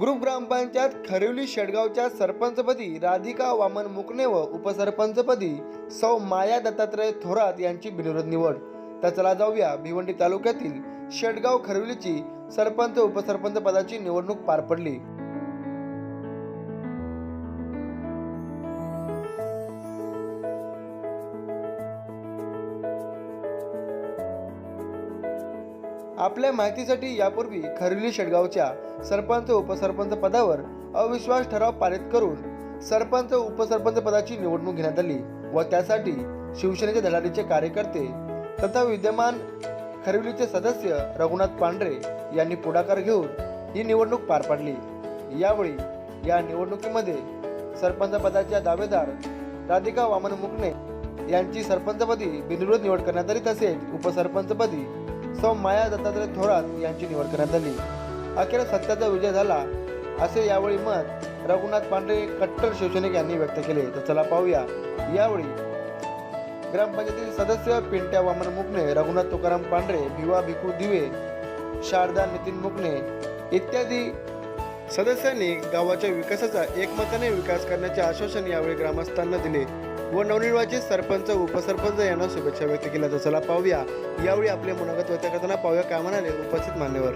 Group ग्रामपंचायत खरिवली शेडगावच्या सरपंचपदी राधिका वामन मुकणे व उपसरपंचपदी सौ माया दत्तात्रय थोरात यांची बिनविरोध निवड. तर चला जाऊया भिवंडी तालुक्यातील शेडगाव खरिवलीची सरपंच उपसरपंच पदाची निवडणूक पार पडली. आपल्या माहितीसाठी यापूर्वी खरिवली शेडगावच्या सरपंच उपसरपंच पदावर अविश्वास ठराव पारित करून सरपंच उपसरपंच पदाची निवडणूक घेण्यात आली व त्यासाठी शिवसेनेच्या धडाडीचे कार्यकर्ते तथा विद्यमान खरिवलीचे सदस्य रघुनाथ पांढरे यांनी पुढाकार घेऊन ही निवडणूक पार पाडली. यावेळी या निवडणुकीमध्ये सरपंच पदाच्या दावेदार राधिका वामन मुकणे यांची सरपंचपदी बिनविरोध निवड करण्यात आली तसेच उपसरपंचपदी सौ माया दत्तात्रय थोरात यांची निवड करण्यात आली. अखेर सत्याचा विजय झाला असे यावेळी मत रघुनाथ पांडे कट्टर शिवसैनिक यांनी व्यक्त केले. तर चला पाहूया. यावेळी ग्रामपंचायतील सदस्य पिंट्या वामन मुकणे रघुनाथ तुकाराम पांढरे भिवा भिकू दिवे शारदा नितीन मुकणे इत्यादी सदस्यांनी गावाच्या विकासाचा एकमताने विकास करण्याचे आश्वासन यावेळी ग्रामस्थांना दिले व नवनिर्वाचित सरपंच उपसरपंच यांना शुभेच्छा व्यक्त केल्या. चला पाहूया. यावेळी आपले मनोगत व्यक्त करताना पाहूया काय म्हणाले उपस्थित मान्यवर.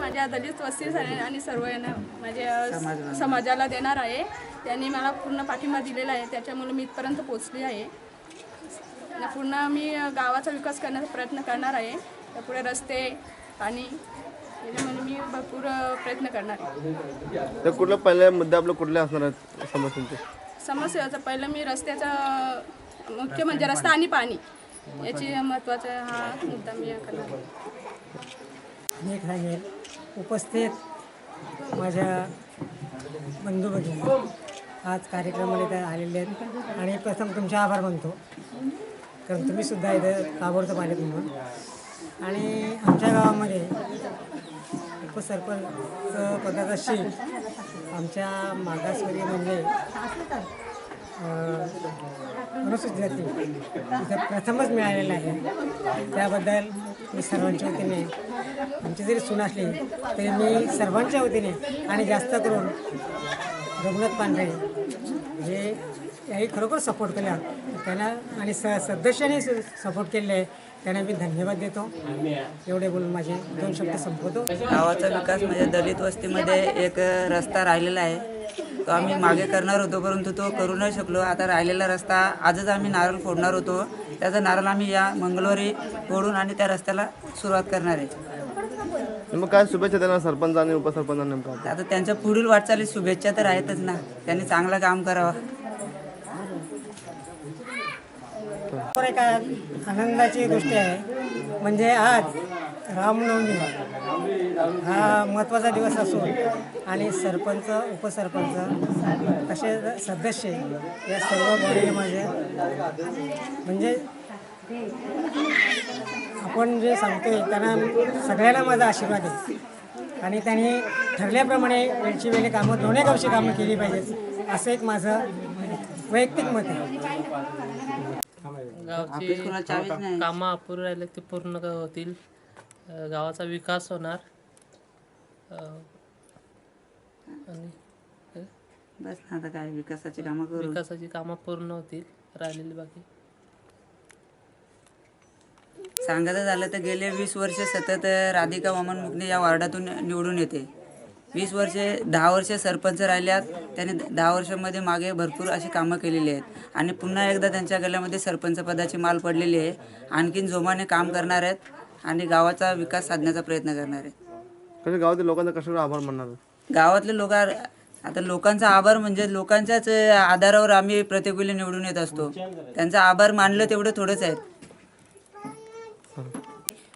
माझ्या दलित वस्ती आणि सर्व यांना माझ्या समाजाला देणार आहे. त्यांनी मला पूर्ण पाठिंबा दिलेला आहे. त्याच्यामुळे मी इथपर्यंत पोचली आहे. पूर्ण मी गावाचा विकास करण्याचा प्रयत्न करणार आहे. तर पुढे रस्ते पाणी याच्यामुळे मी भरपूर प्रयत्न करणार. आहे तर कुठला पहिला मुद्दा आपला कुठल्या असणार आहेत समस्यांचे समस्याचं पहिलं मी रस्त्याचा मुख्य म्हणजे रस्ता आणि पाणी. याची महत्त्वाचा हा मुद्दा मी करणार. आहे मी सांगेल उपस्थित माझ्या बंधू भगिनी आज कार्यक्रमाला इथं आलेले आहेत. आणि प्रथम तुमचे आभार मानतो. कारण तुम्हीसुद्धा इथं ताबडतोब आलेत म्हणून. आणि आमच्या गावामध्ये उपसरपंच पदाशी आमच्या मागासवर्गीय म्हणजे अनुसूचित जाती इथं प्रथमच मिळालेलं आहे. त्याबद्दल मी सर्वांच्या वतीने आमची जरी सून असली तरी मी सर्वांच्या वतीने आणि जास्त करून रघुनाथ पांढरे जे याही खरोखर सपोर्ट केला. त्यांना आणि स सदस्याने सपोर्ट केले आहे. त्यांना मी धन्यवाद देतो. एवढे बोलून माझे दोन शब्द संपवतो. गावाचा विकास म्हणजे दलित वस्तीमध्ये एक रस्ता राहिलेला आहे. तो आम्ही मागे करणार होतो परंतु तो करू नाही शकलो. आता राहिलेला रस्ता आजच आम्ही नारळ फोडणार होतो. त्याचा नारळ आम्ही या मंगळवारी फोडून आणि त्या रस्त्याला सुरुवात करणार आहे. मग काय शुभेच्छा देणार सरपंच आणि उपसरपंच नेमका? आता त्यांच्या पुढील वाटचाली शुभेच्छा तर आहेतच ना. त्यांनी चांगलं काम करावं. तर एक आनंदाची गोष्ट आहे. म्हणजे आज रामनवमी. हा महत्त्वाचा दिवस असून आणि सरपंच उपसरपंच असे सदस्य या सर्व बॉडीने माझे म्हणजे आपण जे सांगतोय त्यांना सगळ्यांना माझा आशीर्वाद आहे. आणि त्यांनी ठरल्याप्रमाणे वेळची वेळी कामं दोन्ही गावची कामं केली पाहिजेत असं एक माझं वैयक्तिक मत आहे. ऑफिस कोणाला चावीच गावची नाही. कामं अपुरी राहिले ते पूर्ण होतील. अ, गावाचा विकास होणार. अ, आणि बस ना आता काय विकासाची कामं करू. विकासाची कामं पूर्ण होतील राहिलेली बाकी. सांगायचं झालं तर गेले वीस वर्ष सतत राधिका वामन मुकणे या वार्डातून निवडून येते. वीस वर्षे दहा वर्षे सरपंच राहिल्यात त्याने दहा वर्षामध्ये मागे भरपूर अशी कामं केलेली आहेत. आणि पुन्हा एकदा त्यांच्या गल्यामध्ये सरपंच पदाची माल पडलेली आहे. आणखीन जोमाने काम करणार आहेत आणि गावाचा विकास साधण्याचा प्रयत्न करणार आहेत. कसं गावातील लोकांचा कशावर आभार मानणार गावातले लोक आता लोकांचा आभार म्हणजे लोकांच्याच आधारावर आम्ही प्रत्येक वेळी निवडून येत असतो. त्यांचा आभार मानलं तेवढं थोडंच आहे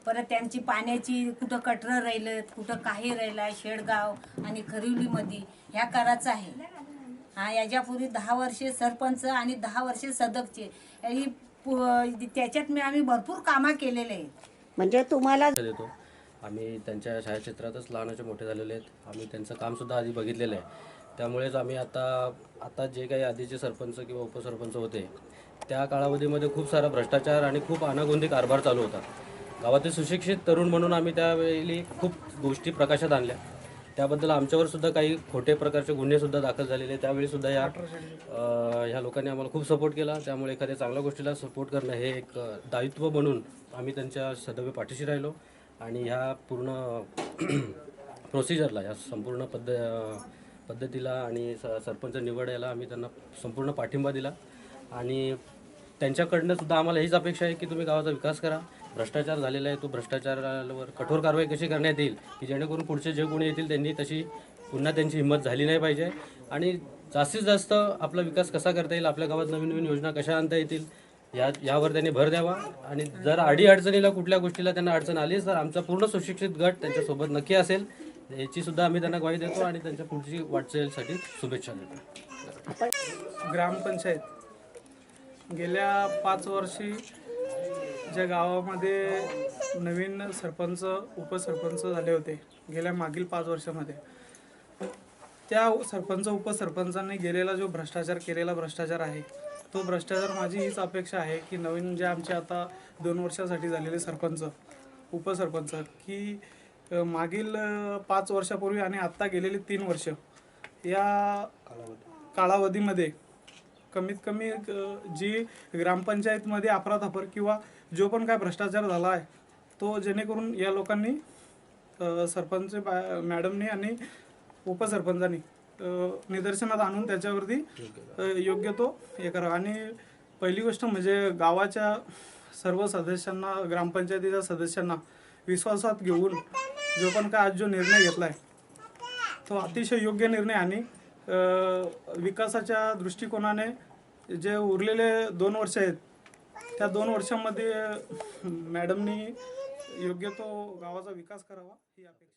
परत त्यांची पाण्याची कुठं कटरं राहिलं कुठं काही राहिलं शेडगाव आणि खरिवलीमध्ये. ह्या करायचं आहे. हा याच्यापूर्वी दहा वर्षे सरपंच आणि दहा वर्षे सदस्य ही पु- त्याच्यात मी आम्ही भरपूर कामं केलेले आहेत. म्हणजे तुम्हाला देतो. आम्ही त्यांच्या छायाचित्रातच लहानाचे मोठे झालेले आहेत. आम्ही त्यांचं कामसुद्धा आधी बघितलेलं आहे. त्यामुळेच आम्ही आता आता जे काही आधीचे सरपंच किंवा उपसरपंच होते त्या काळावधीमध्ये खूप सारा भ्रष्टाचार आणि खूप अनागोंदी कारभार चालू होता. गावातील सुशिक्षित तरुण म्हणून आम्ही त्यावेळी खूप गोष्टी प्रकाशात आणल्या. त्याबद्दल आमच्यावर सुद्धा काही खोटे प्रकारचे गुन्हेसुद्धा दाखल झालेले. त्यावेळीसुद्धा या अ, ह्या लोकांनी आम्हाला खूप सपोर्ट केला. त्यामुळे एखाद्या चांगल्या गोष्टीला सपोर्ट करणं हे एक अ, दायित्व बनून आम्ही त्यांच्या सदैव पाठीशी राहिलो. आणि ह्या पूर्ण प्रोसिजरला ह्या संपूर्ण पद्ध पद्धतीला आणि स सरपंच निवड याला आम्ही त्यांना संपूर्ण पाठिंबा दिला. आणि त्यांच्याकडनं सुद्धा आम्हाला हीच अपेक्षा आहे की तुम्ही गावाचा विकास करा. भ्रष्टाचार झालेला आहे तो भ्रष्टाचारावर कठोर कारवाई कशी करण्यात येईल की जेणेकरून पुढचे जे कोणी येतील त्यांनी तशी पुन्हा त्यांची हिंमत झाली नाही पाहिजे. आणि जास्तीत जास्त आपला विकास कसा करता येईल आपल्या गावात नवीन नवीन योजना कशा आणता येतील या यावर त्यांनी भर द्यावा. आणि जर अडी अडचणीला कुठल्या गोष्टीला त्यांना अडचण आलीच तर आमचा पूर्ण सुशिक्षित गट त्यांच्यासोबत नक्की असेल. याची सुद्धा आम्ही त्यांना ग्वाही देतो आणि त्यांच्या पुढची वाटचालीसाठी शुभेच्छा देतो. ग्रामपंचायत. गेल्या पाच वर्षी आमच्या गावामध्ये नवीन सरपंच उपसरपंच झाले होते गेल्या मागील पाच वर्षामध्ये. त्या सरपंच उपसरपंचांनी गेलेला जो भ्रष्टाचार केलेला भ्रष्टाचार आहे तो भ्रष्टाचार माझी हीच अपेक्षा आहे की नवीन जे आमचे आता दोन वर्षासाठी झालेले सरपंच उपसरपंच की मागील पाच वर्षापूर्वी आणि आत्ता गेलेली तीन वर्ष या कालावधीमध्ये कमीत कमी जी ग्रामपंचायतमध्ये अफरातफर किंवा जो पण काय भ्रष्टाचार झाला आहे तो जेणेकरून या लोकांनी सरपंच बा- मॅडमनी आणि उपसरपंचांनी निदर्शनात आणून त्याच्यावरती योग्य तो हे करा आणि पहिली गोष्ट म्हणजे गावाच्या सर्व सदस्यांना ग्रामपंचायतीच्या सदस्यांना विश्वासात घेऊन जो पण काय आज जो निर्णय घेतला आहे तो अतिशय योग्य निर्णय आणि विकासाच्या दृष्टिकोनाने जे उरलेले दोन वर्ष आहेत त्या दोन वर्षामध्ये मॅडमनी योग्य तो गावाचा विकास करावा ही अपेक्षा